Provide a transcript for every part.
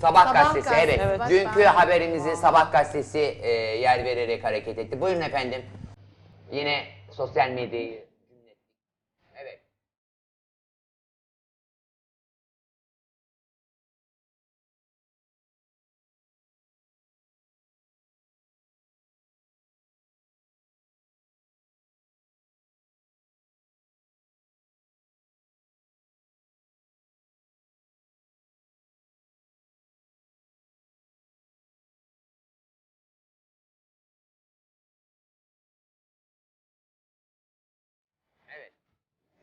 Sabah, Sabah gazetesi, gazetesi, evet. evet. Dünkü Ben- haberimizi Sabah gazetesi e, yer vererek hareket etti. Buyurun efendim. Yine sosyal medyayı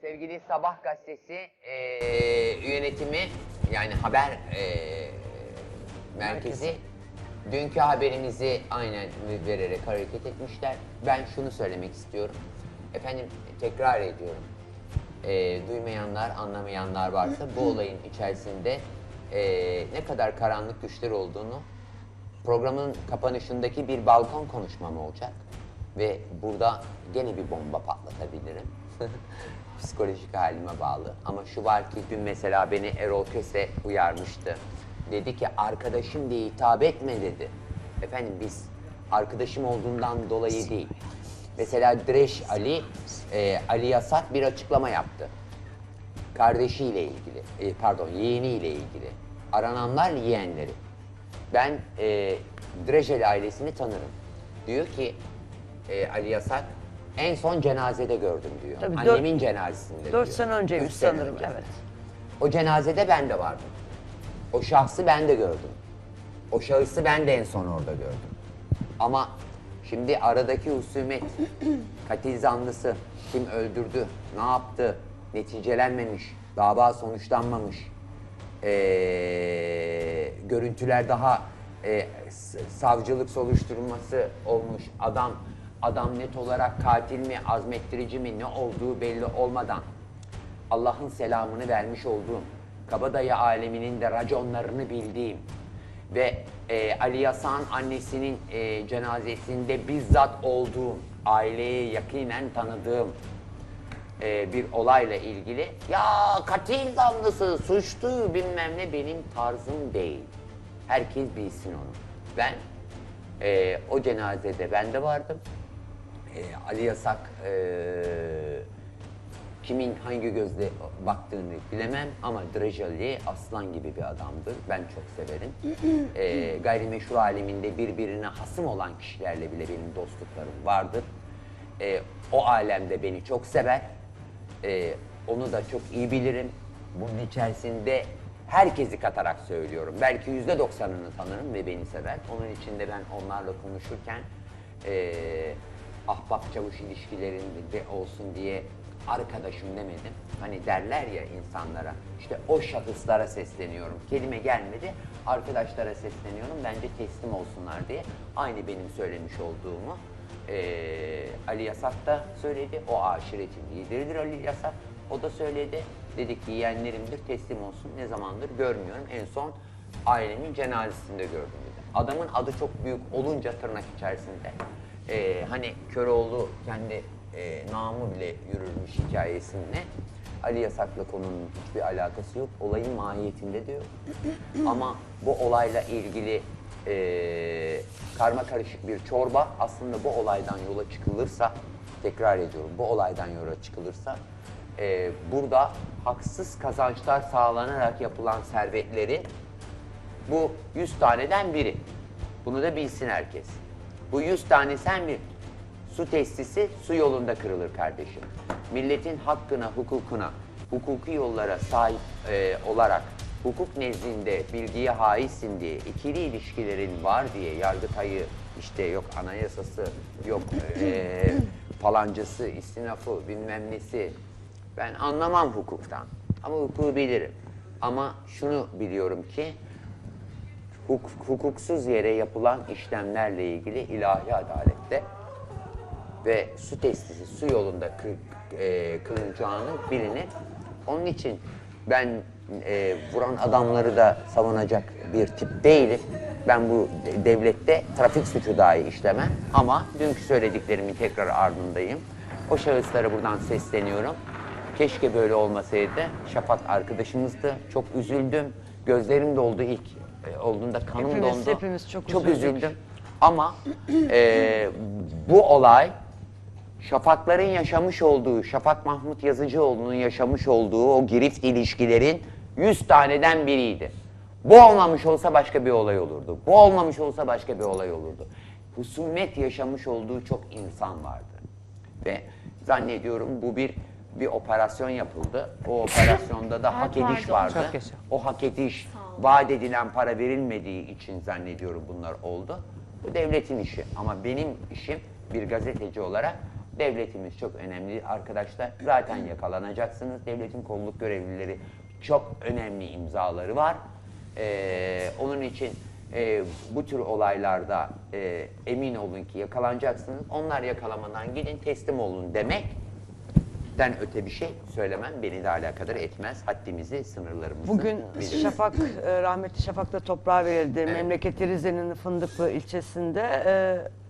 Sevgili Sabah gazetesi e, yönetimi yani haber e, merkezi dünkü haberimizi aynen vererek hareket etmişler. Ben şunu söylemek istiyorum. Efendim tekrar ediyorum. E, duymayanlar, anlamayanlar varsa bu olayın içerisinde e, ne kadar karanlık güçler olduğunu programın kapanışındaki bir balkon konuşmam olacak. Ve burada gene bir bomba patlatabilirim. Psikolojik halime bağlı. Ama şu var ki dün mesela beni Erol Köse uyarmıştı. Dedi ki arkadaşım diye hitap etme dedi. Efendim biz arkadaşım olduğundan dolayı değil. Mesela Dreş Ali, e, Ali Yasak bir açıklama yaptı kardeşiyle ilgili, e, pardon yeğeniyle ilgili. Arananlar yeğenleri. Ben e, Drejel ailesini tanırım. Diyor ki e, Ali Yasak en son cenazede gördüm diyor. Tabii dört- Annemin cenazesinde diyor. Dört sene önceymiş Üç sene sanırım, önce. evet. O cenazede ben de vardım. O şahsı ben de gördüm. O şahısı ben de en son orada gördüm. Ama şimdi aradaki husumet, katil zanlısı, kim öldürdü, ne yaptı, neticelenmemiş, dava sonuçlanmamış, ee, görüntüler daha ee, s- savcılık soruşturması olmuş, adam adam net olarak katil mi, azmettirici mi, ne olduğu belli olmadan Allah'ın selamını vermiş olduğum, kabadayı aleminin de raconlarını bildiğim ve e, Ali Yasan annesinin e, cenazesinde bizzat olduğum, aileyi yakinen tanıdığım e, bir olayla ilgili ya katil zanlısı, suçlu bilmem ne benim tarzım değil. Herkes bilsin onu. Ben e, o cenazede ben de vardım. E, Ali Yasak e, kimin hangi gözle baktığını bilemem ama Drejali aslan gibi bir adamdır. Ben çok severim. Ee, gayrimeşru aleminde birbirine hasım olan kişilerle bile benim dostluklarım vardır. Ee, o alemde beni çok sever. Ee, onu da çok iyi bilirim. Bunun içerisinde herkesi katarak söylüyorum. Belki yüzde doksanını tanırım ve beni sever. Onun için de ben onlarla konuşurken eee ahbap çavuş ilişkilerinde olsun diye arkadaşım demedim. Hani derler ya insanlara işte o şahıslara sesleniyorum. Kelime gelmedi arkadaşlara sesleniyorum bence teslim olsunlar diye. Aynı benim söylemiş olduğumu eee, Ali Yasak da söyledi. O aşiretin lideridir Ali Yasak. O da söyledi. Dedi ki yeğenlerimdir teslim olsun. Ne zamandır görmüyorum. En son ailemin cenazesinde gördüm dedi. Adamın adı çok büyük olunca tırnak içerisinde. Eee, hani Köroğlu kendi eee namı bile yürürmüş hikayesinde. Ali Yasak'la konunun hiçbir alakası yok. Olayın mahiyetinde diyor. Ama bu olayla ilgili eee karma karışık bir çorba aslında bu olaydan yola çıkılırsa, tekrar ediyorum bu olaydan yola çıkılırsa eee, burada haksız kazançlar sağlanarak yapılan servetlerin bu 100 taneden biri. Bunu da bilsin herkes. Bu 100 tane sen bir su testisi su yolunda kırılır kardeşim. Milletin hakkına, hukukuna, hukuki yollara sahip e, olarak hukuk nezdinde bilgiye haizsin diye, ikili ilişkilerin var diye Yargıtay'ı işte yok anayasası, yok e, falancası, istinafı, bilmem nesi. Ben anlamam hukuktan ama hukuku bilirim. Ama şunu biliyorum ki hukuksuz yere yapılan işlemlerle ilgili ilahi adalette ve su testisi su yolunda kı- e, kılınacağını bilinir. Onun için ben e, vuran adamları da savunacak bir tip değilim. Ben bu de- devlette trafik suçu dahi işlemem ama dünkü söylediklerimin tekrar ardındayım. O şahıslara buradan sesleniyorum. Keşke böyle olmasaydı. Şafak arkadaşımızdı. Çok üzüldüm. Gözlerim doldu ilk olduğunda kanım Hepimiz- dondu. hepimiz çok çok üzüldük. üzüldüm. Ama e, bu olay Şafakların yaşamış olduğu, Şafak Mahmut Yazıcıoğlu'nun yaşamış olduğu o girift ilişkilerin 100 taneden biriydi. Bu olmamış olsa başka bir olay olurdu. Bu olmamış olsa başka bir olay olurdu. Husumet yaşamış olduğu çok insan vardı. Ve zannediyorum bu bir bir operasyon yapıldı. O operasyonda da hak ediş vardı. O hak ediş, vaat edilen para verilmediği için zannediyorum bunlar oldu. Bu devletin işi ama benim işim bir gazeteci olarak devletimiz çok önemli arkadaşlar. Zaten yakalanacaksınız. Devletin kolluk görevlileri çok önemli imzaları var. Ee, onun için e, bu tür olaylarda e, emin olun ki yakalanacaksınız. Onlar yakalamadan gidin teslim olun demek den öte bir şey söylemem beni de alakadar etmez. Haddimizi, sınırlarımızı Bugün biliriz. Şafak, e, rahmetli Şafak da toprağa verildi. Memleketi Rize'nin Fındıklı ilçesinde. E,